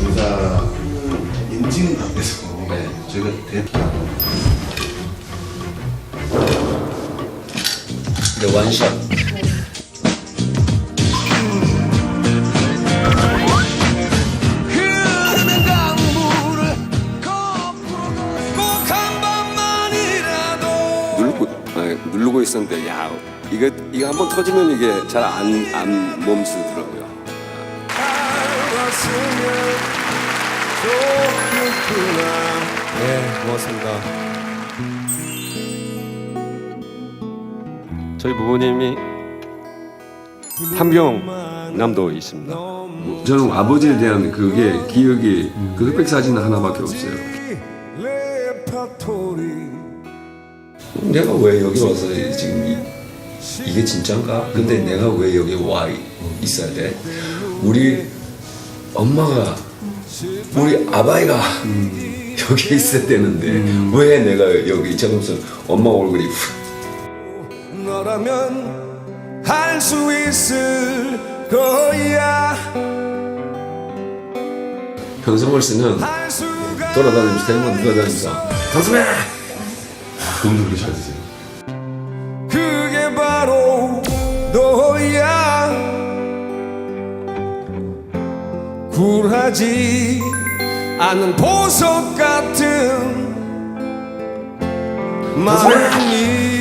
군사 인증 앞에서 네. 저희가 대 네, 원샷. 누르고 있었는데 야 이거 이거 한번 터지면 이게 잘 안안 좋겠구나 네 고맙습니다. 저희 부모님이 함경 남도에 있습니다. 저는 아버지에 대한 그게 기억이 그 흑백 사진 하나밖에 없어요. 내가 왜 여기 와서 지금 이, 이게 진짠가? 근데 내가 왜 여기 와 이- 있어야 돼? 우리 엄마가 우리 아바이가 여기 있어야 되는데 왜 내가 여기 저금서 엄마 얼굴이 훅 너라면 할 수 있을 거야 할 수가 돌아다니면서 대문 누가 다니면서 강수배 돈도 그렇게 잘 드세요. 그게 바로 너야. 굴하지 않는 보석 같은 마음이